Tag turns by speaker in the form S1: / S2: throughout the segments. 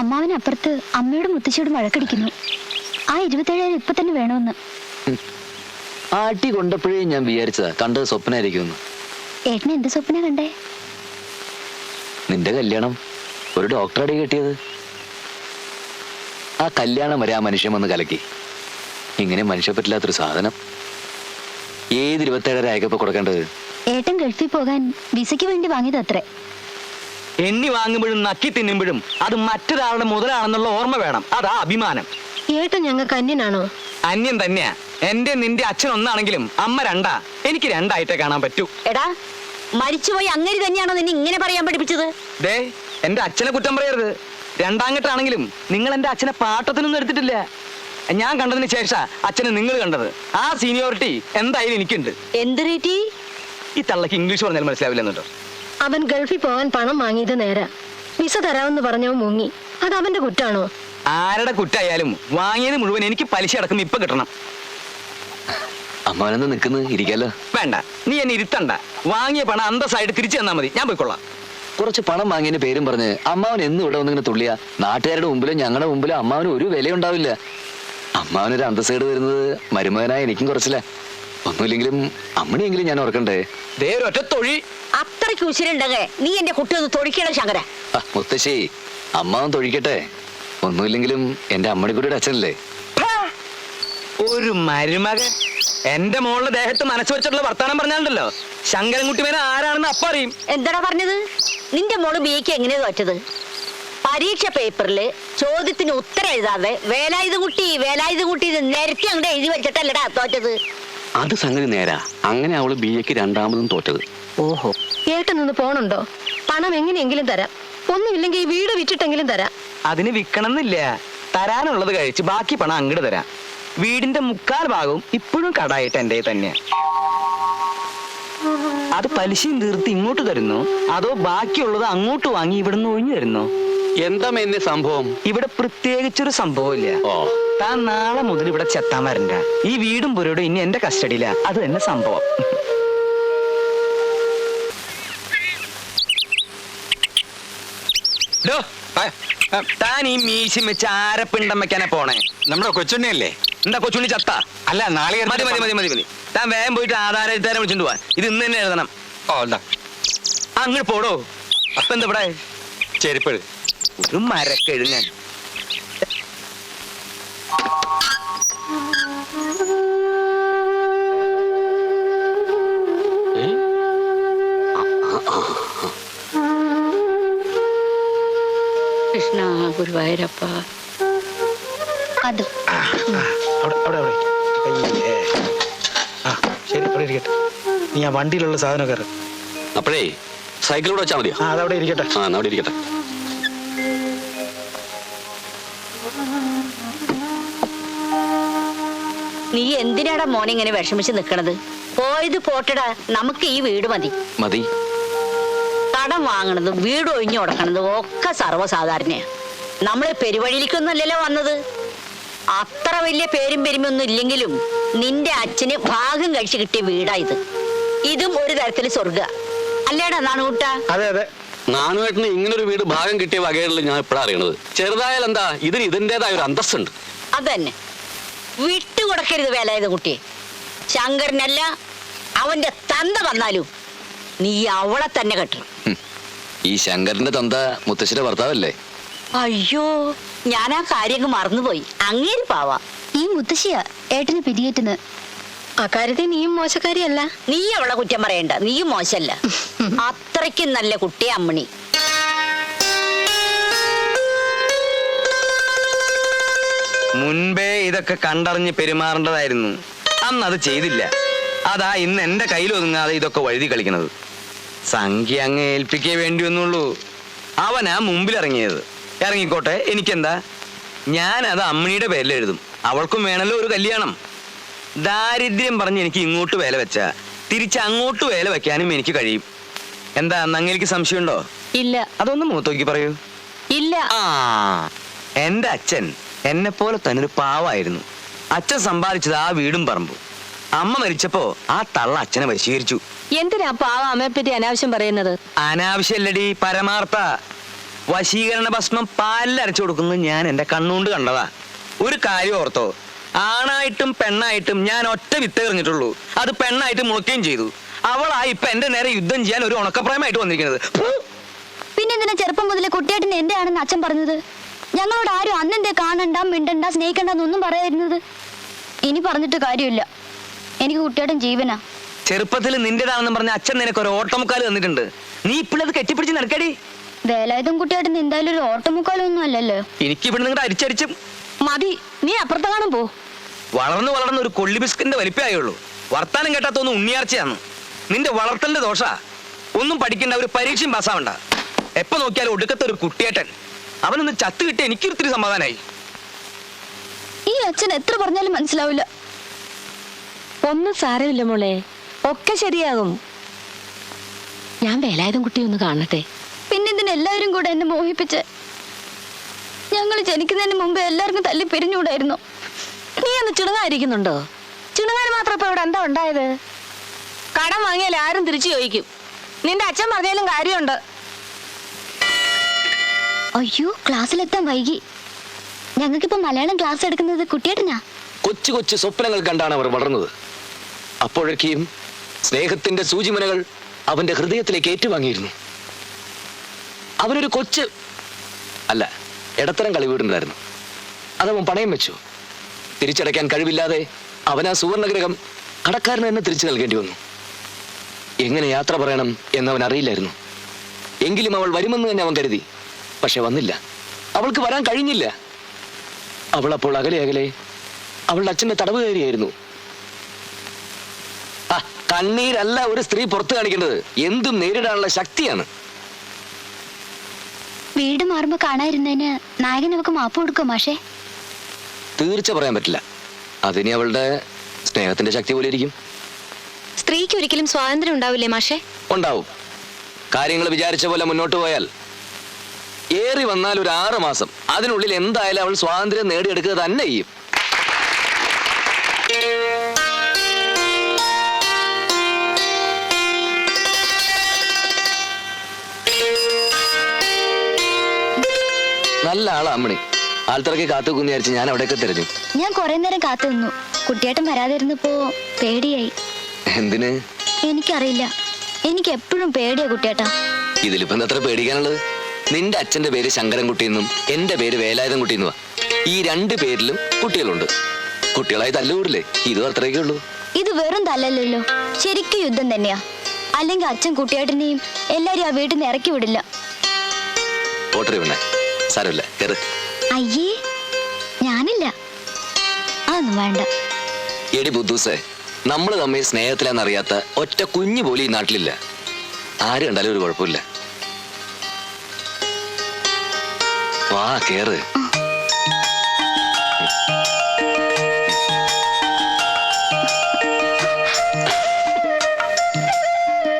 S1: അമ്മാവനപ്പുറത്ത് അമ്മയുടെ മുത്തശ്ശിയോട് വഴക്കടിക്കുന്നു. ആ ഇരുപത്തേഴായിരം ഇപ്പൊ തന്നെ വേണമെന്ന്
S2: ആട്ടി കൊണ്ടപ്പോഴേ ഞാൻ വിചാരിച്ചതാ കണ്ടത് സ്വപ്നായിരിക്കും
S1: ഏട്ടനെ എന്ത് സ്വപ്ന കണ്ടേ?
S2: നിന്റെ കല്യാണം ഒരു ഡോക്ടറടി കെട്ടിയത്. ആ കല്യാണം വരെ ആ മനുഷ്യൻ വന്ന് കലക്കി. ഇങ്ങനെ മനുഷ്യ പറ്റില്ലാത്തൊരു സാധനം. ഏത് ഇരുപത്തേഴര അയക്കപ്പോ കൊടുക്കേണ്ടത്?
S1: ഏട്ടൻ ഗൾഫിൽ പോകാൻ വിസയ്ക്ക് വേണ്ടി വാങ്ങിയത് അത്രേ.
S3: എണ്ണി വാങ്ങുമ്പോഴും നക്കി തിന്നുമ്പോഴും അത് മറ്റൊരാളുടെ മുതലാണെന്നുള്ള ഓർമ്മ വേണം. അതാ അഭിമാനം.
S4: ഏട്ടൻ ഞങ്ങൾക്ക് അന്യനാണോ?
S3: അന്യം തന്നെയാ. എന്റെ നിന്റെ അച്ഛൻ ഒന്നാണെങ്കിലും അമ്മ രണ്ടാ. എനിക്ക് രണ്ടായിട്ടേ കാണാൻ പറ്റൂ.
S5: എടാ മരിച്ചുപോയി അങ്ങനെ തന്നെയാണോ നിന്നെ ഇങ്ങനെ പറയാൻ പഠിപ്പിച്ചത്?
S3: ദേ എന്റെ അച്ഛനെ കുറ്റം പറയരുത്. രണ്ടാങ്കട്ടാണെങ്കിലും നിങ്ങൾ എന്റെ അച്ഛനെ പാട്ടത്തിനൊന്നും എടുത്തിട്ടില്ല. ഞാൻ കണ്ടതിന് ശേഷം അച്ഛനെ നിങ്ങൾ കണ്ടത്. ആ സീനിയോറിറ്റി എന്തായാലും എനിക്കുണ്ട്.
S5: എന്ത് റേറ്റി?
S3: ഈ തള്ളക്ക് ഇംഗ്ലീഷ് പറഞ്ഞാൽ മനസ്സിലാവില്ലെന്നുണ്ടോ?
S4: അവൻ ഗൾഫിൽ പോകാൻ പണം വാങ്ങിയത് നേരെ. വിസ തരാമെന്ന് പറഞ്ഞവൻ മുങ്ങി. അത് അവന്റെ കുറ്റാണോ?
S3: ആരുടെ കുറ്റായാലും വാങ്ങിയത് മുഴുവൻ എനിക്ക് പലിശ അടക്കം ഇപ്പൊ കിട്ടണം.
S2: അമ്മാനെന്ന് നിൽക്കുന്ന? ഇരിക്കല്ലോ
S3: വേണ്ട. നീ എന്നെ ഇരുത്തണ്ട. വാങ്ങിയ പണം അന്തസ്സായിട്ട് തിരിച്ചു തന്നാ മതി. ഞാൻ പോയിക്കൊള്ളാം.
S2: കുറച്ച് പണം വാങ്ങിയതിന്റെ പേരും പറഞ്ഞ് അമ്മാവൻ എന്നും ഇവിടെ വന്നിങ്ങനെ തുള്ളിയ. നാട്ടുകാരുടെ മുമ്പിലും ഞങ്ങളുടെ മുമ്പിലും അമ്മാവന് ഒരു വിലയുണ്ടാവില്ല. അമ്മാവനൊരു അന്തസ്സേട് വരുന്നത് മരുമകനായ എനിക്കും കുറച്ചില്ല ഒന്നുമില്ലെങ്കിലും അമ്മണിയെങ്കിലും ഞാൻ ഓർക്കണ്ടേ?
S3: ദേ ഒരൊറ്റ തൊഴി.
S5: അത്രയ്ക്ക് ഉശിരുണ്ടെങ്കിൽ നീ എന്റെ കുട്ടി ഒന്ന് തൊഴിക്കണം ശങ്കര.
S2: ആ, അമ്മ അമ്മാവൻ തൊഴിക്കട്ടെ. ഒന്നുമില്ലെങ്കിലും എന്റെ അമ്മണിക്കുട്ടിയുടെ അച്ഛനല്ലേ?
S3: ഹാ! ഒരു മരുമകൻ എന്റെ മോളുടെ ദേഹത്ത് മനസ്സ് വെച്ചിട്ടുള്ള വർത്താനം പറഞ്ഞാലുണ്ടല്ലോ. ശങ്കരൻകുട്ടി മേനെ ആരാണെന്ന് അപ്പ അറിയും.
S5: എന്താടാ പറഞ്ഞത്? നിന്റെ മോൾ ബിഎക്ക് എങ്ങനെയാ തോറ്റത്? പരീക്ഷ പേപ്പറിൽ ചോദ്യത്തിന് ഉത്തരം എഴുതാതെ വേലായുധ കുട്ടി വേലായുധ കുട്ടി എന്ന് നിരത്തി അങ്ങോട്ട് എഴുതി വെച്ചിട്ടല്ലടാ തോറ്റത്.
S6: അത് സംഗതി നേരാ. അങ്ങനെ അവൾ ബി എക്ക് രണ്ടാമതും തോറ്റത്.
S3: ഓഹോ.
S4: ഏട്ടൻ നിന്ന് പോണുണ്ടോ? പണം എങ്ങനെയെങ്കിലും തരാം. ഒന്നുമില്ലെങ്കിൽ ഈ വീട് വിറ്റിട്ടെങ്കിലും തരാം.
S3: അതിന് വിൽക്കണമെന്നില്ല. തരാനുള്ളത് കഴിച്ച് ബാക്കി പണം അങ്ങോട്ട് തരാം. വീടിന്റെ മുക്കാൽ ഭാഗവും ഇപ്പോഴും കടായിട്ട് എന്റെ തന്നെ അത് പലിശയും തീർത്ത് ഇങ്ങോട്ട് തരുന്നു? അതോ ബാക്കിയുള്ളത് അങ്ങോട്ട് വാങ്ങി ഇവിടുന്ന് ഒഴിഞ്ഞു തരുന്നു?
S6: എന്താ സംഭവം?
S3: ഇവിടെ പ്രത്യേകിച്ചൊരു സംഭവമില്ല.
S6: ഓ.
S3: താൻ നാളെ മുതൽ ഇവിടെ ചെത്താൻ വരണ്ട. ഈ വീടും പുരയോടും ഇനി എന്റെ കസ്റ്റഡിയില. അത് തന്നെ സംഭവം. താൻ ഈ മീശി വെച്ച് ആരപ്പിണ്ടം വെക്കാനാ പോണേ?
S7: നമ്മുടെ കൊച്ചുണ്ണിയല്ലേ?
S3: എന്താ കൊച്ചുണ്ണി ചത്ത?
S7: അല്ല നാളെ
S3: മതി മതി മതി മതി മതി. താൻ വേഗം പോയിട്ട് ആധാര എഴുതാരെ വിളിച്ചോണ്ട് പോവാൻ ഇത് ഇന്ന് തന്നെ എഴുതണം.
S7: ഓ എന്താ
S3: അങ്ങോട്ട് പോടോ. അപ്പൊ എന്താ ഇവിടെ?
S7: ചെരുപ്പ്
S3: ഒരു മരക്കെഴുങ്ങൻ
S5: കൃഷ്ണ ഗുരുവായൂരപ്പ.
S1: അത്.
S7: ശരി അവിടെ ഇരിക്കട്ടെ. നീ ആ വണ്ടിയിലുള്ള സാധനം കയറി
S6: അപ്പോഴേ സൈക്കിളിലൂടെ വെച്ചാൽ മതിയോ?
S7: ആ അതവിടെ ഇരിക്കട്ടെ.
S6: ആ എന്നാ അവിടെ ഇരിക്കട്ടെ.
S5: നീ എന്തിനാടാ മോനെ ഇങ്ങനെ വിഷമിച്ച് നിക്കണത്? പോയത് പോട്ടടാ നമുക്ക് ഈ വീട് മതി.
S2: മതി.
S5: കടം വാങ്ങണതും വീട് ഒഴിഞ്ഞു കൊടുക്കണതും ഒക്കെ സർവസാധാരണയാ. നമ്മളെ പെരുവഴിയിലേക്കൊന്നുമല്ലല്ലോ വന്നത്. അത്ര വലിയ പേരും പെരുമയൊന്നും ഇല്ലെങ്കിലും നിന്റെ അച്ഛന് ഭാഗം കഴിച്ചു കിട്ടിയ വീടാ ഇത്. ഇതും ഒരു തരത്തിൽ സ്വർഗ അല്ലേടാ നാണുകൂട്ട?
S7: അതെ അതെ.
S6: നാണുവേട്ടന് ഇങ്ങനെ ഒരു വീട് ഭാഗം കിട്ടിയ വകയുള്ള ഞാൻ ഇപ്പോഴാണ് അറിയണത്. ചെറുതായാലെന്താ? ഇതിന് ഇതിന്റെതായ ഒരു അന്തസ്സുണ്ട്.
S5: അതന്നെ. വിട്ടുകൊടുക്കരുത് വേലായത് കുട്ടി ശങ്കരനല്ല അവന്റെ തന്ത വന്നാലും നീ അവളെ തന്നെ കെട്ടണം.
S2: ഈ ശങ്കരന്റെ തന്ത മുത്തശ്ശിയുടെ ഭർത്താവല്ലേ?
S5: അയ്യോ ഞാൻ ആ കാര്യങ്ങൾ മറന്നുപോയി. അങ്ങേര് പാവാ.
S1: ഈ മുത്തശ്ശിയാ ഏട്ടന് പിരിയേറ്റുന്നത്
S4: അക്കാര്യത്തിൽ നീയും മോശക്കാരിയല്ല.
S5: നീ അവളെ കുറ്റം പറയണ്ട. നീയും മോശല്ല. അത്രയ്ക്കും നല്ല കുട്ടി അമ്മണി.
S3: മുൻപേ ഇതൊക്കെ കണ്ടറിഞ്ഞ് പെരുമാറേണ്ടതായിരുന്നു. അന്ന് അത് ചെയ്തില്ല. അതാ ഇന്ന് എന്റെ കയ്യിൽ ഒതുങ്ങാതെ ഇതൊക്കെ വഴുതി കളിക്കുന്നത്. സംഖ്യ അങ്ങ് ഏൽപ്പിക്കേ വേണ്ടി വന്നുള്ളൂ അവനാ മുമ്പിൽ ഇറങ്ങിയത്. ഇറങ്ങിക്കോട്ടെ എനിക്കെന്താ? ഞാൻ അത് അമ്മണിയുടെ പേരിൽ എഴുതും. അവൾക്കും വേണമല്ലോ ഒരു കല്യാണം. ദാരിദ്ര്യം പറഞ്ഞ് എനിക്ക് ഇങ്ങോട്ട് വേല വെച്ച തിരിച്ച് അങ്ങോട്ട് വേല വെക്കാനും എനിക്ക് കഴിയും. എന്താ നങ്ങേലിക്ക് സംശയമുണ്ടോ?
S5: ഇല്ല.
S3: അതൊന്നും മൂത്തോക്കി പറയൂ.
S5: ഇല്ല.
S3: ആ എന്റെ അച്ഛൻ എന്നെ പോലെ തന്നെ ഒരു പാവായിരുന്നു. അച്ഛൻ സമ്പാദിച്ചത് ആ വീടും പറമ്പു. അമ്മ മരിച്ചപ്പോ ആ തള്ള അച്ഛനെ വശീകരിച്ചു
S4: എന്തിനാ പാവ അമ്മയെ പറ്റി അനാവശ്യം പറയുന്നത്?
S3: അനാവശ്യല്ലടി പരമാർത്ഥ. വശീകരണ ഭസ്മം പാലിൽ അരച്ചു കൊടുക്കുന്നത് ഞാൻ എന്റെ കണ്ണുകൊണ്ട് കണ്ടതാ. ഒരു കാര്യം ഓർത്തോ. ആണായിട്ടും പെണ്ണായിട്ടും ഞാൻ ഒറ്റ വിത്ത് എറിഞ്ഞിട്ടുള്ളൂ. അത് പെണ്ണായിട്ട് മുളയ്ക്കുകയും ചെയ്തു. അവളായി ഇപ്പൊ എന്റെ നേരെ യുദ്ധം ചെയ്യാൻ ഒരു ഉണക്കപ്രായമായിട്ട് വന്നിരിക്കുന്നത്!
S1: പിന്നെ ചെറുപ്പം മുതലേ കുട്ടിയായിട്ട് എന്റെ ആണെന്ന് അച്ഛൻ പറഞ്ഞത്? ഞങ്ങളോട് ആരും അന്നെന്തേ കാണണ്ട മിണ്ടണ്ട സ്നേഹിക്കണ്ടെന്നൊന്നും പറയായിരുന്നത് ഇനി പറഞ്ഞിട്ട് കാര്യമില്ല. എനിക്ക് കുട്ടിയേട്ടൻ ജീവനാ.
S3: ചെറുപ്പത്തിൽ നിന്റേതാണെന്ന് പറഞ്ഞ അച്ഛൻ നിനക്ക് ഒരു ഓട്ടമുക്കാൽ തന്നിട്ടുണ്ട്. നീ ഇപ്പോഴത് കെട്ടിപ്പിടിച്ച് നടക്കടി.
S1: വേലായുധം കുട്ടിയായിട്ട് എന്തായാലും ഒരു ഓട്ടമുക്കാലൊന്നും അല്ലല്ലോ.
S3: എനിക്ക് ഇവിടെ നിങ്ങളുടെ അരിച്ചരിച്ചും
S4: മതി നീ അപ്പുറത്ത് കാണും പോ.
S3: വളർന്നു വളർന്ന ഒരു കൊള്ളി ബിസ്കിന്റെ വലിപ്പമായുള്ളൂ വർത്താനം കേട്ടാത്തൊന്നും ഉണ്ണിയാർച്ചയാണ് നിന്റെ വളർത്തലിന്റെ ദോഷ. ഒന്നും പഠിക്കേണ്ട ഒരു പരീക്ഷയും പാസ്സാവണ്ട. എപ്പോ നോക്കിയാലും ഒടുക്കത്തെ ഒരു കുട്ടിയേട്ടൻ. അവനൊന്ന് ചത്ത് കിട്ടി എനിക്കൊരുത്തിരി സമാധാനായി.
S1: ഈ അച്ഛൻ എത്ര പറഞ്ഞാലും മനസ്സിലാവില്ല.
S4: ഒന്നും സാരമില്ല മോളെ. ഒക്കെ ശരിയാകും. ഞാൻ വേലായുധം കുട്ടി ഒന്ന് കാണട്ടെ.
S1: പിന്നെന്തിന് എല്ലാവരും കൂടെ എന്നെ മോഹിപ്പിച്ച്? ഞങ്ങൾ ജനിക്കുന്നതിന് മുമ്പ് എല്ലാവർക്കും തല്ലി പിരിഞ്ഞൂടായിരുന്നു
S4: നീ ഒന്ന് ചിണുങ്ങായിരിക്കുന്നുണ്ടോ ചിണുങ്ങാൻ മാത്രം ഇപ്പൊ ഇവിടെ എന്താ ഉണ്ടായത്? കടം വാങ്ങിയാൽ ആരും തിരിച്ചു ചോദിക്കും. നിന്റെ അച്ഛൻ പറഞ്ഞാലും കാര്യമുണ്ട്.
S1: അയ്യോ ക്ലാസ്സിലെത്താൻ വൈകി. ഞങ്ങൾക്കിപ്പോ മലയാളം ക്ലാസ് എടുക്കുന്നത് കുട്ടിയേട്ടനാ.
S2: കൊച്ചു കൊച്ചു സ്വപ്നങ്ങൾ കണ്ടാണ് അവർ വളർന്നത്. അപ്പോഴേക്കും സ്നേഹത്തിന്റെ സൂചിമനകൾ അവന്റെ ഹൃദയത്തിലേക്ക് ഏറ്റുവാങ്ങിയിരുന്നു. അവനൊരു കൊച്ച് അല്ല ഇടത്തരം കളി വീടുണ്ടായിരുന്നു. അതവൻ പണയം വെച്ചു. തിരിച്ചടയ്ക്കാൻ കഴിവില്ലാതെ അവൻ ആ സുവർണഗ്രഹം കടക്കാരന് തന്നെ തിരിച്ചു നൽകേണ്ടി വന്നു. എങ്ങനെ യാത്ര പറയണം എന്നവൻ അറിയില്ലായിരുന്നു. എങ്കിലും അവൾ വരുമെന്ന് തന്നെ അവൻ കരുതി. പക്ഷെ വന്നില്ല. അവൾക്ക് വരാൻ കഴിഞ്ഞില്ല. അവൾ അപ്പോൾ അകലെ അകലെ അവളുടെ അച്ഛന്റെ തടവ് കയറിയായിരുന്നു. ആ, കണ്ണീരല്ല ഒരു സ്ത്രീ പുറത്തു കാണിക്കേണ്ടത്. എന്തും നേരിടാനുള്ള ശക്തിയാണ്.
S1: വീട് മാറുമ്പോ കാണാതിരുന്നതിന് നായകൻ അവക്ക് മാപ്പ് കൊടുക്കും മാഷേ?
S2: തീർച്ച പറയാൻ പറ്റില്ല. അതിനി അവളുടെ സ്നേഹത്തിന്റെ ശക്തി പോലെ ഇരിക്കും.
S4: സ്ത്രീക്ക് ഒരിക്കലും സ്വാതന്ത്ര്യം ഉണ്ടാവില്ലേ മാഷേ?
S2: ഉണ്ടാവും. കാര്യങ്ങൾ വിചാരിച്ച പോലെ മുന്നോട്ട് പോയാൽ ഏറി വന്നാൽ ഒരു ആറ് മാസം. അതിനുള്ളിൽ എന്തായാലും അവൾ സ്വാതന്ത്ര്യം നേടിയെടുക്കുക തന്നെ ചെയ്യും. നല്ല ആളാ അമ്മണി. ആൾത്തിറക്കി കാത്തുക്കുന്ന് വിചാരിച്ച് ഞാൻ അവിടെയൊക്കെ തിരഞ്ഞു.
S1: ഞാൻ കുറെ നേരം കാത്തു നിന്നു. കുട്ടിയേട്ടൻ വരാതിരുന്നപ്പോ പേടിയായി.
S2: എന്തിന്?
S1: എനിക്കറിയില്ല. എനിക്ക് എപ്പോഴും പേടിയാ കുട്ടിയേട്ടാ.
S2: ഇതിലിപ്പം എന്താ അത്ര പേടിക്കാനുള്ളത്? നിന്റെ അച്ഛന്റെ പേര് ശങ്കരൻകുട്ടി എന്നും എന്റെ പേര് വേലായുധൻകുട്ടി എന്നുവാ ഈ രണ്ട് പേരിലും കുട്ടികളുണ്ട്. കുട്ടികളായി തല്ലുകൂടില്ലേ ഇതും അത്രയൊക്കെ ഉള്ളൂ.
S1: ഇത് വെറും തല്ലല്ലോ ശരിക്കും യുദ്ധം തന്നെയാ. അല്ലെങ്കിൽ അച്ഛൻ കുട്ടിയായിട്ടിനെയും എല്ലാരും ആ വീട്ടിൽ നിന്ന് ഇറക്കി വിടില്ല.
S2: വേണേ സാരമില്ല. കേറ്.
S1: അയ്യേ ഞാനില്ല. അതൊന്നും വേണ്ട.
S2: എടി ബുദ്ധൂസേ നമ്മൾ തമ്മിൽ സ്നേഹത്തിലാന്നറിയാത്ത ഒറ്റ കുഞ്ഞു പോലും ഈ നാട്ടിലില്ല. ആര് കണ്ടാലും ഒരു കുഴപ്പമില്ല. വാ കേറ്.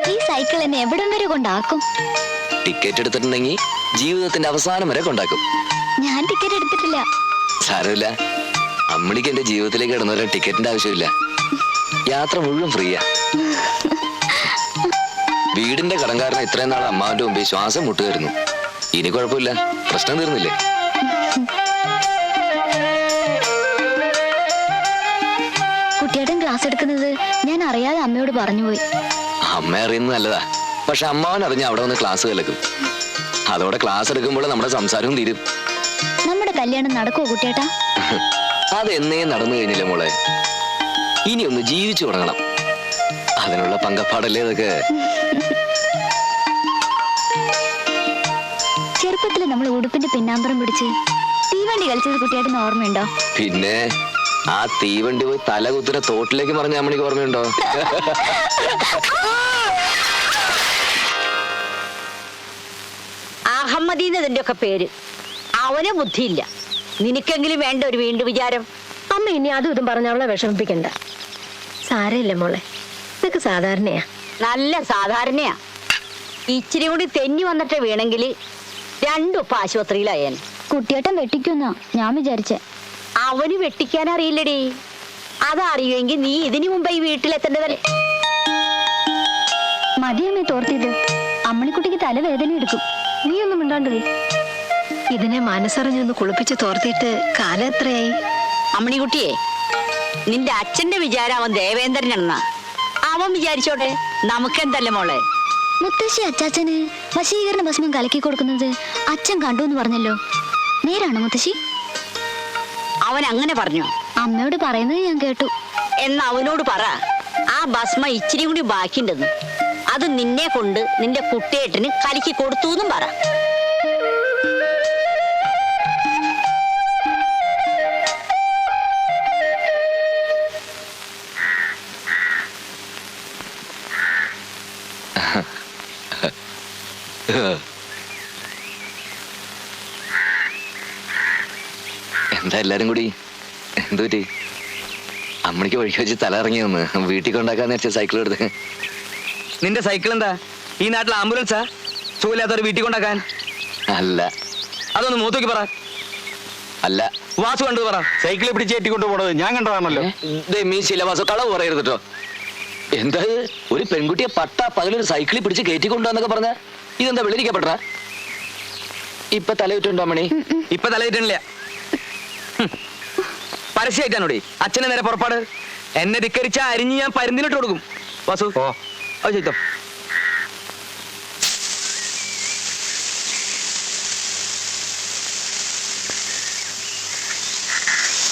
S1: ഈ സൈക്കിൾ എന്നെ എവിടം വരെ കൊണ്ടാക്കും?
S2: ടിക്കറ്റ് എടുത്തിട്ടുണ്ടെങ്കിൽ ജീവിതത്തിന്റെ അവസാനം വരെ കൊണ്ടാക്കും.
S1: ഞാൻ ടിക്കറ്റ് എടുത്തിട്ടില്ല.
S2: സാരമില്ല. അമ്മണിക്ക് എന്റെ ജീവിതത്തിലേക്ക് കിടന്നവരെ ടിക്കറ്റിന്റെ ആവശ്യമില്ല. യാത്ര മുഴുവൻ ഫ്രീയാ. വീടിന്റെ കടങ്കാരനെ ഇത്രയും നാൾ അമ്മാവിന്റെ മുമ്പിൽ ശ്വാസം മുട്ടുകയായിരുന്നു. ഇനി കുഴപ്പമില്ല. പ്രശ്നം തീർന്നില്ലേ?
S1: കുട്ടിയേട്ടൻ ക്ലാസ് എടുക്കുന്നത് ഞാൻ അറിയാതെ അമ്മയോട് പറഞ്ഞുപോയി.
S2: അമ്മ അറിയുന്നത് നല്ലതാ. പക്ഷെ അമ്മാവൻ അറിഞ്ഞ അവിടെ വന്ന് ക്ലാസ് കേൾക്കും അതോടെ ക്ലാസ് എടുക്കുമ്പോൾ നമ്മുടെ സംസാരവും തീരും.
S1: നമ്മുടെ കല്യാണം നടക്കുവോ കുട്ടിയേട്ടാ?
S2: അതെന്നേ നടന്നു കഴിഞ്ഞില്ല മോളെ. ഇനി ഒന്ന് ജീവിച്ചു തുടങ്ങണം. അതിനുള്ള പങ്കപ്പാടല്ലേ ഇതൊക്കെ?
S1: പിന്നാമ്പറം പിടിച്ച്. തീവണ്ടി കളിച്ചത് കുട്ടിയായിട്ട് ഓർമ്മയുണ്ടോ?
S2: പിന്നെ ആ തീവണ്ടി പോയി തല കുത്തിന തോട്ടിലേക്ക് പറഞ്ഞ അമ്മണിക്ക് ഓർമ്മയുണ്ടോ?
S5: അഹമ്മദീന്നതിന്റെ ഒക്കെ പേര്. അവനെ ബുദ്ധിയില്ല. നിനക്കെങ്കിലും വേണ്ട ഒരു വീണ്ടും വിചാരം?
S4: അമ്മ ഇനി അതും ഇതും പറഞ്ഞ അവളെ വിഷമിപ്പിക്കണ്ട. സാരമില്ല മോളെ. ഇതൊക്കെ സാധാരണയാ.
S5: നല്ല സാധാരണയാ. ഇച്ചിരി കൂടി തെന്നി വന്നിട്ട് വീണെങ്കിൽ രണ്ടും ആശുപത്രിയിലായൻ
S1: കുട്ടിയേട്ടൻ വെട്ടിക്കുന്ന. ഞാൻ വിചാരിച്ചേ.
S5: അവന് വെട്ടിക്കാൻ അറിയില്ലടി. അതറിയുമെങ്കിൽ നീ ഇതിനു മുമ്പേ ഈ വീട്ടിലെത്തേണ്ടതല്ലേ?
S1: മതിയമ്മേ തോർത്തിയത്. അമ്മണിക്കുട്ടിക്ക് തലവേദന എടുക്കും.
S4: നീ ഒന്നും ഉണ്ടാണ്ടത്
S8: ഇതിനെ മനസ്സറിഞ്ഞൊന്ന് കുളിപ്പിച്ച് തോർത്തിയിട്ട് കാലം എത്രയായി?
S5: അമ്മണിക്കുട്ടിയെ നിന്റെ അച്ഛന്റെ വിചാരം അവൻ ദേവേന്ദ്രനാണെന്നാ. അവൻ വിചാരിച്ചോട്ടെ നമുക്കെന്തല്ലേ മോളെ?
S1: മുത്തശ്ശി അച്ചാച്ചന് വശീകരണ ഭസ്മം കലക്കി കൊടുക്കുന്നത് അച്ഛൻ കണ്ടു എന്ന് പറഞ്ഞല്ലോ. നേരാണോ മുത്തശ്ശി?
S5: അവൻ അങ്ങനെ പറഞ്ഞു?
S1: അമ്മയോട് പറയുന്നത് ഞാൻ കേട്ടു.
S5: എന്ന് അവനോട് പറ. ആ ഭസ്മ ഇച്ചിരി കൂടി ബാക്കിണ്ടെന്ന് അത് നിന്നെ കൊണ്ട് നിന്റെ കുട്ടിയേട്ടന് കലക്കി കൊടുത്തു എന്നും പറ.
S2: എന്താ എല്ലാരും കൂടി? എന്തു പറ്റി? അമ്മണിക്ക് വഴിക്ക് വെച്ച് തല ഇറങ്ങി വന്ന് വീട്ടിൽ കൊണ്ടാക്കാന്ന് വെച്ച സൈക്കിൾ എടുത്ത്.
S3: നിന്റെ സൈക്കിൾ എന്താ? ഈ നാട്ടിൽ ആംബുലൻസാ സുഖമില്ലാത്തവർ വീട്ടിൽ കൊണ്ടാക്കാൻ?
S2: അല്ല.
S3: അതൊന്ന് മൂത്തോക്കി പറ.
S2: അല്ല.
S3: വാസു കണ്ടു പറ.
S7: സൈക്കിൾ പിടിച്ച് ഏറ്റിക്കൊണ്ട് പോണത് ഞാൻ കണ്ടതാണല്ലോ.
S2: മീ ശിലവാസ കളവ് പറയരുത് കേട്ടോ എന്താ ഒരു പെൺകുട്ടിയെ പട്ട പകലൊരു സൈക്കിളിൽ പിടിച്ച് കയറ്റിക്കൊണ്ടുവന്നൊക്കെ പറഞ്ഞ ഇതെന്താ വെള്ളിരിക്കപ്പെട്ട ഇപ്പൊ തലയിട്ടുണ്ടോ മണി?
S3: ഇപ്പൊ തലയിട്ടില്ല പരസ്യമായിട്ടാണോടി അച്ഛനെ നേരെ പുറപ്പാട്. എന്നെ ധിക്കരിച്ച അരിഞ്ഞ് ഞാൻ പരുന്തിനിട്ട് കൊടുക്കും. വാസു.
S7: ഓ.
S3: അത് ചെയ്തോ.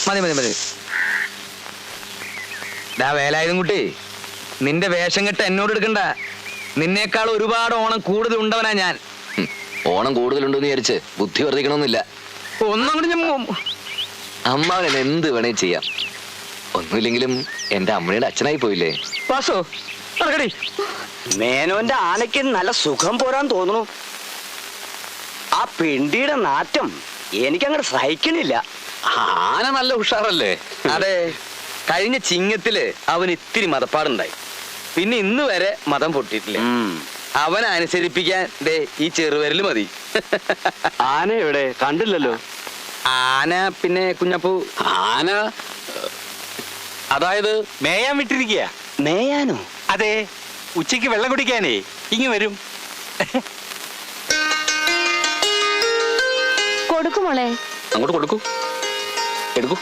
S3: മതി മതി മതി. ഡാ വേലായുധം കുട്ടി. നിന്റെ വേഷം കെട്ട് എന്നോട് എടുക്കണ്ട. നിന്നേക്കാൾ ഒരുപാട് ഓണം കൂടുതൽ ഉണ്ടവനാ ഞാൻ
S2: ഓണം കൂടുതലുണ്ടെന്ന് വിചാരിച്ച് ബുദ്ധി വർദ്ധിക്കണമെന്നില്ല.
S3: ഒന്നും കൂടി ഞാൻ
S2: അമ്മാവൻ എന്ത് വേണേ ചെയ്യാം. ഒന്നുമില്ലെങ്കിലും എന്റെ അമ്മയുടെ അച്ഛനായി പോയില്ലേ?
S3: പാസോ നടക്കടി.
S9: മേനോന്റെ ആനയ്ക്ക് നല്ല സുഖം പോരാൻ തോന്നുന്നു. ആ പെണ്ടിയുടെ നാറ്റം എനിക്കങ്ങോട്ട് സഹിക്കണില്ല.
S6: ആന നല്ല ഉഷാറല്ലേ?
S3: അതെ. കഴിഞ്ഞ ചിങ്ങത്തിൽ അവന് ഇത്തിരി മതപ്പാടുണ്ടായി. പിന്നെ ഇന്ന് വരെ മതം പൊട്ടിയിട്ടില്ല.
S9: അവൻ
S3: അവനെ അനുസരിപ്പിക്കാൻ ദേ ഈ ചെറുവിരൽ മതി.
S6: ആന എവിടെ? കണ്ടില്ലല്ലോ.
S3: ആന പിന്നെ കുഞ്ഞപ്പൂ.
S6: ആന അതായത്
S7: മേയാൻ വിട്ടിരിക്കുക
S9: മേയാനോ?
S7: അതെ ഉച്ചയ്ക്ക് വെള്ളം കുടിക്കാനേ. ഇങ്ങ് വരും.
S4: കൊടുക്കുമോളെ
S6: അങ്ങോട്ട് കൊടുക്കൂ. എടുക്കൂ.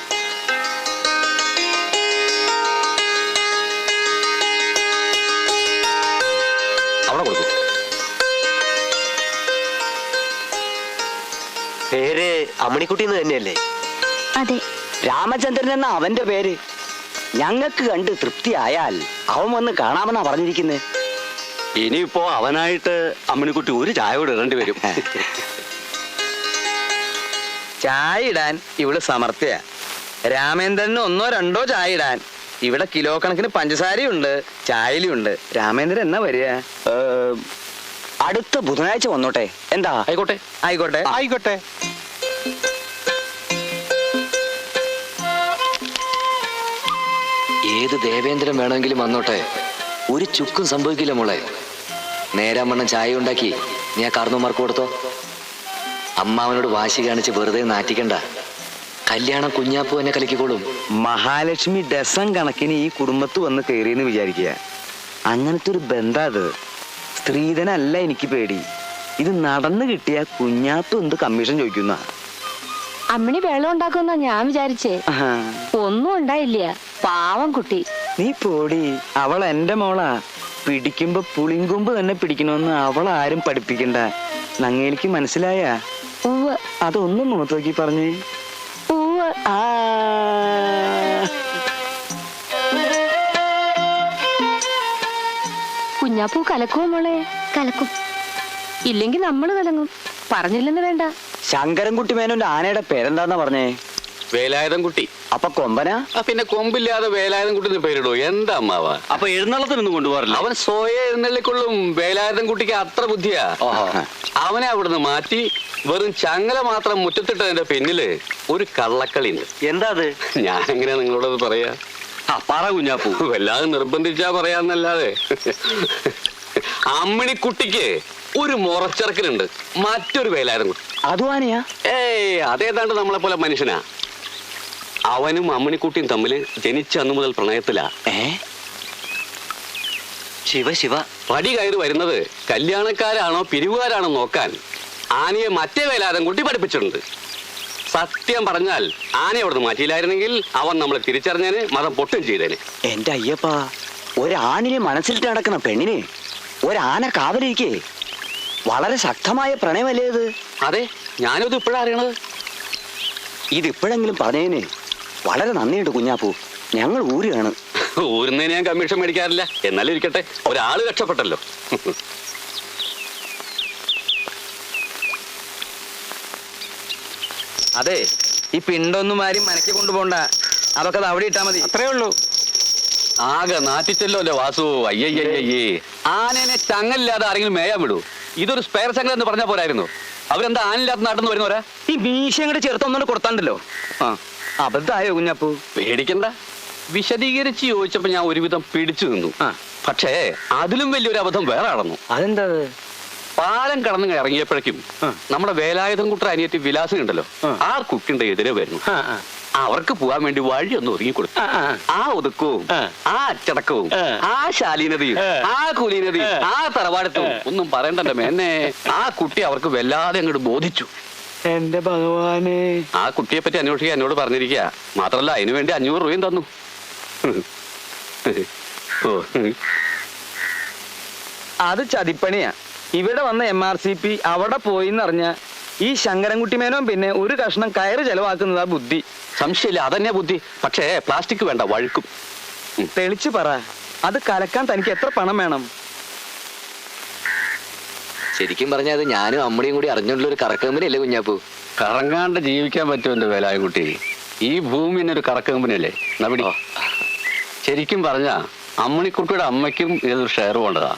S9: പേര് അമ്മണിക്കുട്ടി എന്ന് തന്നെയല്ലേ?
S1: അതെ.
S9: രാമചന്ദ്രൻ എന്ന അവന്റെ പേര്. ഞങ്ങൾക്ക് കണ്ട് തൃപ്തിയായാൽ അവൻ വന്ന് കാണാമെന്നാ പറഞ്ഞിരിക്കുന്നത്
S6: ഇനിയിപ്പോ അവനായിട്ട് അമ്മണിക്കുട്ടി ഒരു ചായ കൂടെ ഇടേണ്ടി വരും.
S3: ചായ ഇടാൻ ഇവൾ സമർത്ഥ്യ. രാമേന്ദ്രന് ഒന്നോ രണ്ടോ ചായ ഇടാൻ. ഇവിടെ കിലോ കണക്കിന് പഞ്ചസാരയുണ്ട് ചായയിലുണ്ട്. രാമേന്ദ്രൻ എന്നാ വരിക?
S9: അടുത്ത ബുധനാഴ്ച വന്നോട്ടെ. എന്താ?
S6: ആയിക്കോട്ടെ.
S3: ആയിക്കോട്ടെ.
S7: ആയിക്കോട്ടെ.
S2: ഏത് ദേവേന്ദ്രൻ വേണമെങ്കിലും വന്നോട്ടെ. ഒരു ചുക്കും സംഭവിക്കില്ല മോളെ. നേരാമണ്ണം ചായ ഉണ്ടാക്കി നീ ആ കാർന്നുമാർക്ക് കൊടുത്തോ. അമ്മാവനോട് വാശി കാണിച്ച് വെറുതെ നാറ്റിക്കണ്ട. കല്യാണം കുഞ്ഞാപ്പു എന്നെ കലക്കിക്കോളും.
S3: മഹാലക്ഷ്മി ഡസൻ കണക്കിന് ഈ കുടുംബത്ത് വന്ന് കയറിയെന്ന് വിചാരിക്കുക. അങ്ങനത്തെ ഒരു ബന്ധം അത്. സ്ത്രീധനല്ല എനിക്ക് പേടി. ഇത് നടന്നു കിട്ടിയ കുഞ്ഞാത്തു എന്ത് കമ്മീഷൻ ചോദിക്കുന്ന?
S4: അമ്മിണി വെള്ളം ഉണ്ടാക്കുമെന്നാ ഞാൻ വിചാരിച്ചേ. ഒന്നും ഉണ്ടായില്ല. പാവം കുട്ടി.
S3: നീ പോടി. അവൾ എന്റെ മോളാ. പിടിക്കുമ്പോ പുളിങ്കൊമ്പ് തന്നെ പിടിക്കണമെന്ന് അവൾ ആരും പഠിപ്പിക്കണ്ട. നങ്ങേലിക്ക് മനസ്സിലായ?
S4: ഉവ്വ്.
S3: അതൊന്നും മുഖത്തോക്കി പറഞ്ഞേ.
S4: ഉവ്വ്.
S3: ആ.
S4: കുഞ്ഞാപ്പൂ കലക്കുവോ മോളെ?
S1: കലക്കും.
S4: ഇല്ലെങ്കിൽ നമ്മൾ കലങ്ങും. പറഞ്ഞില്ലെന്ന് വേണ്ട.
S9: ശങ്കരൻകുട്ടി മേനോന്റെ ആനയുടെ പേരെന്താന്നാ പറഞ്ഞേ?
S6: വേലായുധം കുട്ടി
S9: അപ്പൊ കൊമ്പനാ?
S6: പിന്നെ കൊമ്പില്ലാതെ വേലായുധം കുട്ടി പേരിടോ. എന്താ അമ്മാവ?
S9: അപ്പൊ എഴുന്നള്ളത്തിനൊന്നും കൊണ്ടുപോകാറില്ല.
S6: അവൻ സ്വയം എഴുന്നള്ളിക്കൊള്ളും. വേലായുധം കുട്ടിക്ക് അത്ര ബുദ്ധിയാ. അവനെ അവിടുന്ന് മാറ്റി വെറും ചങ്ങല മാത്രം മുറ്റത്തിട്ടതിന്റെ പിന്നിൽ ഒരു കള്ളക്കളി ഉണ്ട്.
S9: എന്താ അത്?
S6: ഞാൻ എങ്ങനെയാ നിങ്ങളോടത് പറയാ?
S9: പറ കുഞ്ഞാപ്പൂ.
S6: വല്ലാതെ നിർബന്ധിച്ചാ പറയാന്നല്ലാതെ. അമ്മിണിക്കുട്ടിക്ക് ഒരു മുറച്ചിറക്കലുണ്ട്. മറ്റൊരു
S9: വേലായിരുന്നു ആനയാ
S6: ഏയ് അതേതാണ്ട് നമ്മളെ പോലെ മനുഷ്യനാ. അവനും അമ്മണിക്കുട്ടിയും തമ്മിൽ ജനിച്ച അന്നു മുതൽ പ്രണയത്തിലാ.
S9: ഏ? ശിവ ശിവ.
S6: പടി കയറി വരുന്നത് കല്യാണക്കാരാണോ പിരിവുകാരാണോ നോക്കാൻ ആനയെ മറ്റേ വേലാതം കുട്ടി പഠിപ്പിച്ചിട്ടുണ്ട്. സത്യം പറഞ്ഞാൽ ആനയെ അവിടുന്ന് മാറ്റിയില്ലായിരുന്നെങ്കിൽ അവൻ നമ്മളെ തിരിച്ചറിഞ്ഞേന് മതം പൊട്ടും ചെയ്തേനെ
S9: എന്റെ അയ്യപ്പ ഒരാണിനെ മനസ്സിലിട്ട് നടക്കുന്ന പെണ്ണിനെ ഒരാന കാവലിരിക്കേ. വളരെ ശക്തമായ പ്രണയമല്ലേ ഇത്?
S6: അതെ ഞാനത് ഇപ്പോഴാ അറിയണത്.
S9: ഇതിപ്പോഴെങ്കിലും പറഞ്ഞതിന് വളരെ നന്ദിയുണ്ട് കുഞ്ഞാപ്പു. ഞങ്ങൾ ഊരുകയാണ്.
S6: ഊരുന്നതിന് ഞാൻ കമ്മീഷൻ മേടിക്കാറില്ല. എന്നാലും ഇരിക്കട്ടെ ഒരാൾ രക്ഷപ്പെട്ടല്ലോ.
S3: അതെ ഈ പിണ്ടൊന്നും ആരും മനക്കി കൊണ്ടുപോണ്ട. അതൊക്കെ അത് അവിടെ ഇട്ടാ മതി. അത്രേ ഉള്ളൂ.
S6: ആകെ നാറ്റിച്ചല്ലോ അല്ലേ വാസു? അയ്യയ്യയ്യേ ആനേനെ ചങ്ങലില്ലാതെ ആരെങ്കിലും മേയാൻ വിടൂ? ഇതൊരു സ്പെയർ സൈക്കിൾ എന്ന് പറഞ്ഞ പോരായിരുന്നു. അവരെന്താ ആനില്ലാത്ത നാട്ടിൽ നിന്ന് വരുന്നവരാ?
S3: ഈ മീശ അങ്ങോട്ട് ചേർത്തൊന്നുകൊണ്ട് കൊടുത്താണ്ടല്ലോ.
S6: ആ
S3: അബദ്ധമായോ കുഞ്ഞപ്പു?
S6: പേടിക്കണ്ട. വിശദീകരിച്ച് ചോദിച്ചപ്പോ ഞാൻ ഒരുവിധം പിടിച്ചു നിന്നു. പക്ഷേ അതിലും വലിയൊരു അബദ്ധം വേറെ നടന്നു
S3: അതെന്താ
S6: പാലം കടന്നു ഇറങ്ങിയപ്പോഴേക്കും. നമ്മുടെ വേലായുധം കുട്ടർ അനിയത്തി വിലാസം ഉണ്ടല്ലോ
S3: ആ.
S6: കുട്ടിന്റെ എതിരെ വരുന്നു. അവർക്ക് പോവാൻ വേണ്ടി വഴി ഒന്ന് ഒതുങ്ങി കൊടുത്തു
S3: ആ,
S6: ഒതുക്കവും
S3: ആ.
S6: അച്ചടക്കവും
S3: ആ.
S6: ശാലീനതയും
S3: ആ.
S6: കുലീനതയും
S3: ആ.
S6: തറവാടത്തും ഒന്നും പറയണ്ടല്ലോ മേന്നെ ആ കുട്ടി അവർക്ക് വല്ലാതെ അങ്ങോട്ട് ബോധിച്ചു
S3: എന്റെ ഭഗവാനെ
S6: ആ കുട്ടിയെ പറ്റി അന്വേഷിക്കാൻ എന്നോട് പറഞ്ഞിരിക്കുക മാത്രല്ല അതിനു വേണ്ടി അഞ്ഞൂറ് രൂപയും തന്നു
S3: അത് ചതിപ്പണിയാ ഇവിടെ വന്ന എം ആർ സി പി അവിടെ പോയി എന്നറിഞ്ഞ ഈ ശങ്കരൻകുട്ടി മേനോൻ പിന്നെ ഒരു കഷ്ണം കയറ് ചെലവാക്കുന്നതാ ബുദ്ധി.
S6: സംശയമില്ല അതന്നെ ബുദ്ധി. പക്ഷേ പ്ലാസ്റ്റിക് വേണ്ട വഴുക്കും.
S3: തെളിച്ചു പറ അത് കലക്കാൻ തനിക്ക് എത്ര പണം വേണം?
S2: ശരിക്കും പറഞ്ഞാൽ അത് ഞാനും അമ്മയും കൂടി അറിഞ്ഞുള്ള ഒരു കറക്കമ്പനിയല്ലേ കുഞ്ഞാപ്പു?
S6: കറങ്ങാണ്ട് ജീവിക്കാൻ പറ്റുമല്ലോ എന്റെ വേലായകുട്ടി. ഈ ഭൂമി എന്നൊരു ഒരു കറക്ക കമ്പനിയല്ലേ നബിടി ശരിക്കും പറഞ്ഞ അമ്മണിക്കുട്ടിയുടെ അമ്മയ്ക്കും ഇതൊരു ഷെയർ വേണ്ടതാ.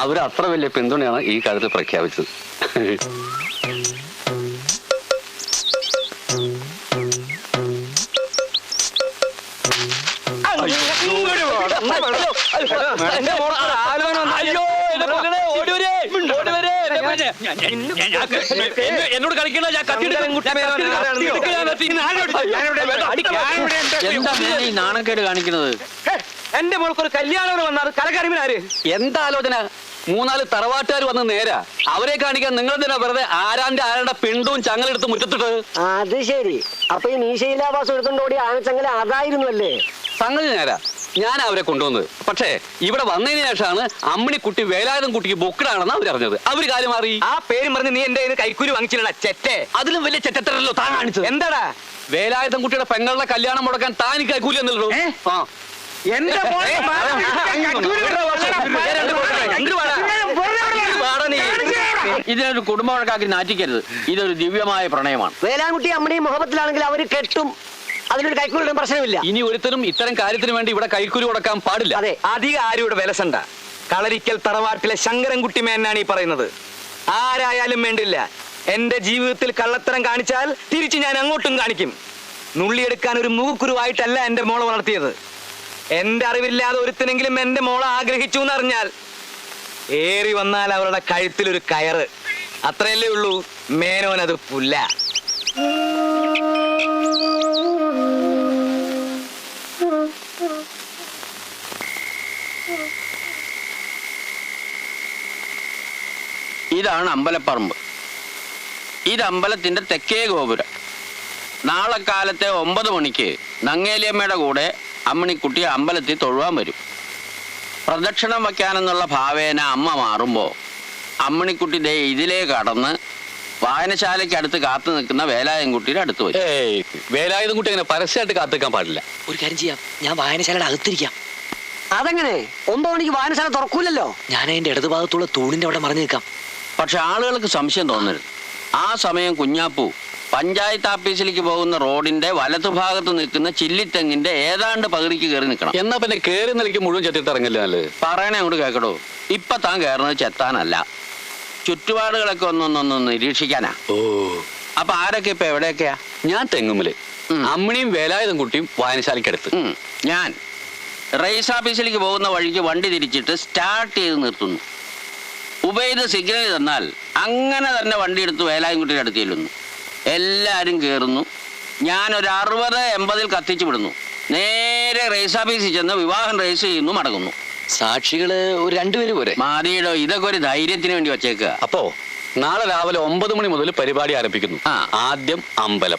S6: അവർ അത്ര വലിയ പിന്തുണയാണ് ഈ കാര്യത്തിൽ പ്രഖ്യാപിച്ചത്. എന്നോട് കളിക്കണ ഞാൻ
S3: എന്താ
S6: ഈ നാണക്കേട് കാണിക്കുന്നത്?
S3: എന്റെ മോൾക്ക് ഒരു കല്യാണം വന്നാൽ കലകരിമിനാര്
S6: എന്താ ആലോചന മൂന്നാൽ തറവാട്ടുകാർ വന്ന് നേരാ. അവരെ കാണിക്കാൻ നിങ്ങൾ തന്നെ വെറുതെ ആരാന്റെ ആരുടെ പിണ്ടും ചങ്ങലെടുത്ത് മുറ്റത്തിട്ട്
S10: അത് ശരി. അപ്പൊ ഈ മീശയിലാവാസം എടുത്തോണ്ട് ഓടി ആനച്ചങ്ങല അതായിരുന്നു അല്ലേ
S6: സംഗതി നേരാ. ഞാൻ അവരെ കൊണ്ടുവന്നത്. പക്ഷേ ഇവിടെ വന്നതിന് ശേഷമാണ് അമ്മിണിക്കുട്ടി വേലായുധം കുട്ടിക്ക് ബൊക്കിടാണെന്ന് അവരറിഞ്ഞത് അവർ കാര്യം മാറി.
S3: ആ പേരും പറഞ്ഞ് നീ എന്റെ കൈക്കൂലി വാങ്ങിച്ചില്ലടാ ചെറ്റേ.
S6: അതിലും വലിയ ചെറ്റത്തരല്ലോ താൻ കാണിച്ചത്.
S3: എന്താടാ?
S6: വേലായുധം കുട്ടിയുടെ പെങ്ങളുടെ കല്യാണം മുടക്കാൻ താൻ കൈക്കൂലി എന്നല്ലോ
S3: ഏ?
S6: ആ.
S3: എന്റെ മോളെ മാനം വിളിക്കാൻ കൈക്കൂലി വിടടാ, വാടാ. രണ്ട് പോടാ, രണ്ട് വാടാ. വാടാ നീ.
S11: ഇതിനൊരു കുടുംബ വഴക്കാക്കി നാറ്റിക്കരുത്. ഇതൊരു ദിവ്യമായ പ്രണയമാണ്.
S10: വേലാൻകുട്ടി അമ്മയും മുഹബത്തിലാണെങ്കിൽ അവർ കെട്ടും. അതിനൊരു കൈക്കൂലിയുടെ പ്രശ്നമില്ല.
S6: ഇനി ഒരുത്തരും ഇത്തരം കാര്യത്തിന് വേണ്ടി ഇവിടെ കൈക്കൂലി കൊടുക്കാൻ പാടില്ല.
S10: അതെ.
S3: അധികം ആരും ഇവിടെ വിലസണ്ട കളരിക്കൽ തറവാട്ടിലെ ശങ്കരൻകുട്ടി മേനാണ് ഈ പറയുന്നത്. ആരായാലും വേണ്ടില്ല. എന്റെ ജീവിതത്തിൽ കള്ളത്തരം കാണിച്ചാൽ തിരിച്ച് ഞാൻ അങ്ങോട്ടും കാണിക്കും. നുള്ളിയെടുക്കാൻ ഒരു മൂക്കുരുവായിട്ടല്ല എന്റെ മോളെ വളർത്തിയത്. എന്റെ അറിവില്ലാതെ ഒരുത്തിനെങ്കിലും എന്റെ മോളെ ആഗ്രഹിച്ചു എന്നറിഞ്ഞാൽ ഏറി വന്നാൽ അവരുടെ കഴുത്തിലൊരു കയറ്. അത്രയല്ലേ ഉള്ളൂ. മേനോൻ അത് പുല്ല.
S11: ഇതാണ് അമ്പലപ്പറമ്പ്. ഇത് അമ്പലത്തിന്റെ തെക്കേ ഗോപുരം. നാളെ കാലത്തെ ഒമ്പത് മണിക്ക് നങ്ങേലിയമ്മയുടെ കൂടെ അമ്മണിക്കുട്ടി അമ്പലത്തിൽ തൊഴുവാൻ വരും. പ്രദക്ഷിണം വയ്ക്കാനെന്നുള്ള ഭാവേന അമ്മ മാറുമ്പോൾ അമ്മണിക്കുട്ടി ദേ ഇതിലേ കടന്ന് വായനശാലയ്ക്ക് അടുത്ത് കാത്തു നിൽക്കുന്ന വേലായൻകുട്ടിയുടെ അടുത്ത് പോയി.
S6: ഏയ് വേലായുധം അങ്ങനെ പരസ്യമായിട്ട് കാത്തിക്കാൻ പാടില്ല.
S9: ഒരു കാര്യം ചെയ്യാം. ഞാൻ വായനശാലയുടെ അകത്തിരിക്കാം.
S10: അതെങ്ങനെ? ഒമ്പത് മണിക്ക് വായനശാല തുറക്കൂലല്ലോ?
S9: ഞാൻ അതിന്റെ ഇടതുഭാഗത്തുള്ള തൂണിന്റെ അവിടെ മറിഞ്ഞു നിൽക്കാം.
S11: പക്ഷെ ആളുകൾക്ക് സംശയം തോന്നരുത്. ആ സമയം കുഞ്ഞാപ്പു പഞ്ചായത്ത് ഓഫീസിലേക്ക് പോകുന്ന റോഡിന്റെ വലതുഭാഗത്ത് നിൽക്കുന്ന ചില്ലിത്തെങ്ങിന്റെ ഏതാണ്ട് പകുതിക്ക് കയറി നിൽക്കണം.
S6: എന്നാ പിന്നെ കയറി നിലയ്ക്ക് മുഴുവൻ ചെത്തിട്ട് ഇറങ്ങില്ല
S11: പറയണേ അങ്ങോട്ട് കേക്കടോ. ഇപ്പൊ താൻ കയറുന്നത് ചെത്താനല്ല. ചുറ്റുപാടുകളൊക്കെ ഒന്നൊന്നൊന്ന് നിരീക്ഷിക്കാനാ.
S6: ഓ.
S11: അപ്പൊ ആരൊക്കെ ഇപ്പൊ എവിടെയൊക്കെയാ?
S6: ഞാൻ തെങ്ങുമൽ.
S11: ഉം.
S6: അമ്മിണിയും വേലായുധം കുട്ടിയും വായനശാലയ്ക്കടുത്ത്
S11: ഉം, ഞാൻ റൈസ് ഓഫീസിലേക്ക് പോകുന്ന വഴിക്ക് വണ്ടി തിരിച്ചിട്ട് സ്റ്റാർട്ട് ചെയ്ത് നിർത്തുന്നു. ഉപയോഗിത സിഗ്നൽ തന്നാൽ അങ്ങനെ തന്നെ വണ്ടി എടുത്ത് വേലായുംകുട്ടിയുടെ അടുത്ത് ചെല്ലുന്നു. എല്ലാവരും കയറുന്നു ഞാനൊരു ഒരു അറുപത് എൺപതിൽ കത്തിച്ചു വിടുന്നു. നേരെ റേസ് ഓഫീസിൽ ചെന്ന് വിവാഹം റേസ് ചെയ്യുന്നു മടങ്ങുന്നു.
S2: സാക്ഷികൾ ഒരു രണ്ടുപേര് പോരെ
S11: മാറിയിടോ ഇതൊക്കെ ഒരു ധൈര്യത്തിന് വേണ്ടി വച്ചേക്കുക
S6: അപ്പോ നാളെ രാവിലെ ഒമ്പത് മണി മുതൽ പരിപാടി ആരംഭിക്കുന്നു.
S11: ആ.
S6: ആദ്യം അമ്പലം.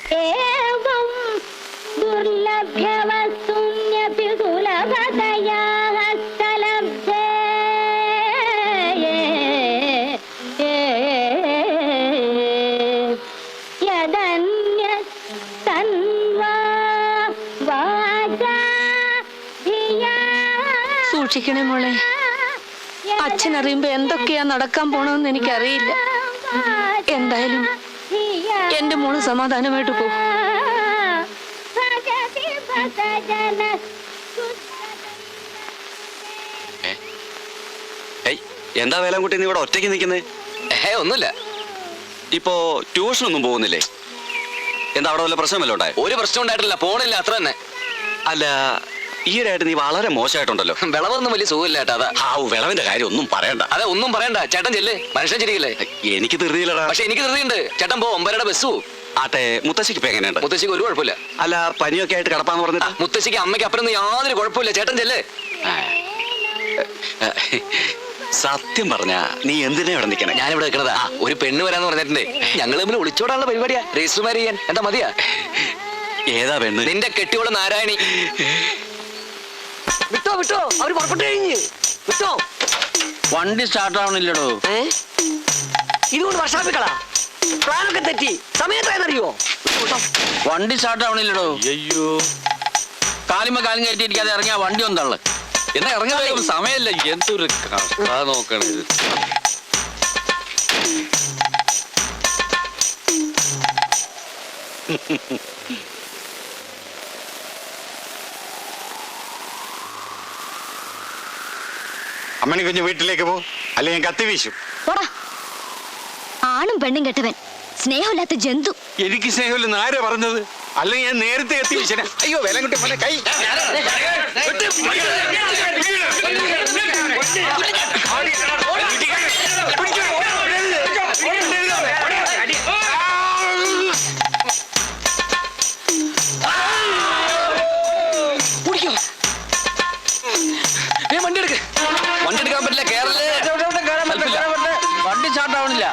S4: സൂക്ഷിക്കണേ മോളെ? അച്ഛൻ അറിയുമ്പോ എന്തൊക്കെയാ നടക്കാൻ പോണെന്ന് എനിക്കറിയില്ല. എന്തായാലും എന്റെ മോൾ സമാധാനമായിട്ട് പോകും
S9: ഏയ് എന്താ വേലാൻകുട്ടി നീ ഇവിടെ ഒറ്റയ്ക്ക് നിൽക്കുന്നേ?
S2: ഏ ഒന്നുമില്ല.
S9: ഇപ്പോ ട്യൂഷൻ ഒന്നും പോകുന്നില്ലേ? എന്താ അവിടെ വല്ല പ്രശ്നമല്ലോ ഉണ്ടായ?
S2: ഒരു പ്രശ്നം ഉണ്ടായിട്ടില്ല. പോണില്ല അത്ര തന്നെ.
S9: അല്ല ഈയിടെയായിട്ട് നീ വളരെ മോശമായിട്ടുണ്ടല്ലോ.
S2: വിളവൊന്നും വലിയ സുഖമില്ല ചേട്ടാ അതാ.
S9: ആ വിളവിന്റെ കാര്യം ഒന്നും പറയണ്ട.
S2: അതെ ഒന്നും പറയണ്ട. ചേട്ടൻ ചെല്ല്. മനുഷ്യൻ ചിരിക്കില്ലേ?
S9: എനിക്ക് തെറിയില്ലടാ
S2: പക്ഷെ എനിക്ക് തെറിയുണ്ട് ചേട്ടൻ പോ ഒമ്പരയുടെ ബസ്
S9: ആട്ടെ മുത്തശ്ശിക്ക് ഇപ്പൊ എങ്ങനെയുണ്ട്?
S2: മുത്തശ്ശിക്ക് ഒരു കുഴപ്പമില്ല.
S9: അല്ല പനിയൊക്കെ ആയിട്ട് കിടപ്പാന്ന് പറഞ്ഞിട്ട്?
S2: മുത്തശ്ശിക്ക് അമ്മയ്ക്ക് അപ്പുറം യാതൊരു കുഴപ്പമില്ല. ചേട്ടൻ ചെല്ല്.
S9: സത്യം പറഞ്ഞ നീ എന്തിനാ ഇവിടെ നിൽക്കണേ
S2: ഞാനിവിടെ നിൽക്കണതാ ഒരു പെണ്ണ് വരാന്ന് പറഞ്ഞിട്ടുണ്ട്. ഞങ്ങൾ തമ്മിൽ ഒളിച്ചോടാനുള്ള പരിപാടിയാ. രജിസ്റ്റർ മാരി ചെയ്യാൻ. എന്താ മതിയാ?
S9: ഏതാ പെണ്ണ്?
S2: നിന്റെ കെട്ടിയോൾ നാരായണി.
S10: വിട്ടോ വിട്ടോ. അവർ പുറപ്പെട്ടു കഴിഞ്ഞ്. വിട്ടോ.
S11: വണ്ടി സ്റ്റാർട്ട് ആവണില്ലടോ.
S10: ഏ? ഇതുകൊണ്ട് വർഷാപ്പിക്കളാ. പ്ലാനൊക്കെ തെറ്റി. സമയത്തായെന്നറിയോ
S11: വണ്ടി സ്റ്റാർട്ട് ആവണില്ലടോ.
S6: അയ്യോ.
S11: കാലിമ കാലും കയറ്റിയിരിക്കാതെ ഇറങ്ങിയ വണ്ടി ഒന്നുള്ള.
S6: എന്നാ ഇറങ്ങാൻ സമയമില്ല. എന്തൊരു കഷ്ട നോക്കണത്
S12: അമ്മണി കുഞ്ഞ് വീട്ടിലേക്ക് പോ. ഞാൻ കത്തി വീശും.
S1: പോടാ. ആണും പെണ്ണും കെട്ടവൻ. സ്നേഹമില്ലാത്ത ജന്തു.
S12: എനിക്ക് സ്നേഹമില്ലെന്ന് ആരാ പറഞ്ഞത്? അല്ലെങ്കിൽ ഞാൻ നേരത്തെ എത്തി വീശന. അയ്യോ വില കിട്ടി മോനെ കൈ.
S2: വണ്ടി എടുക്ക്. എടുക്കാൻ പറ്റില്ല കേരള
S11: വണ്ടി സ്റ്റാർട്ട് ആവണില്ല.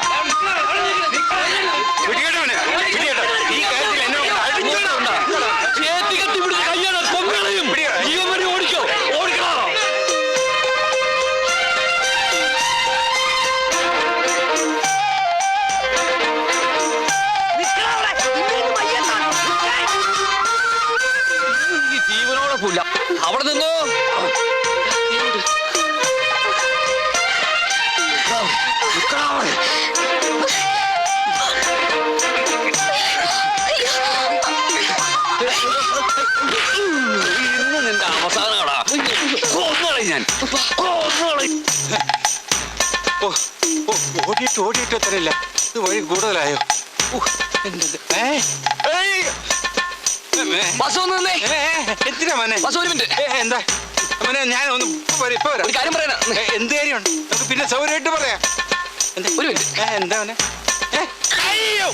S12: ഓടിയിട്ട് ഓടിയിട്ട് എത്തണില്ല. ഇത് വഴി കൂടുതലായോ? എന്തിനാ മോനെ? എന്താ? മോനെ ഞാൻ ഒന്ന് ഇപ്പൊ വരാം.
S2: കാര്യം പറയാനാ
S12: എന്ത് കാര്യമുണ്ട്? നമുക്ക് പിന്നെ സൗകര്യമായിട്ട് പറയാം. എന്താ?
S2: ഒരു മിനിറ്റ്.
S12: എന്താ മോനെ? അയ്യോ!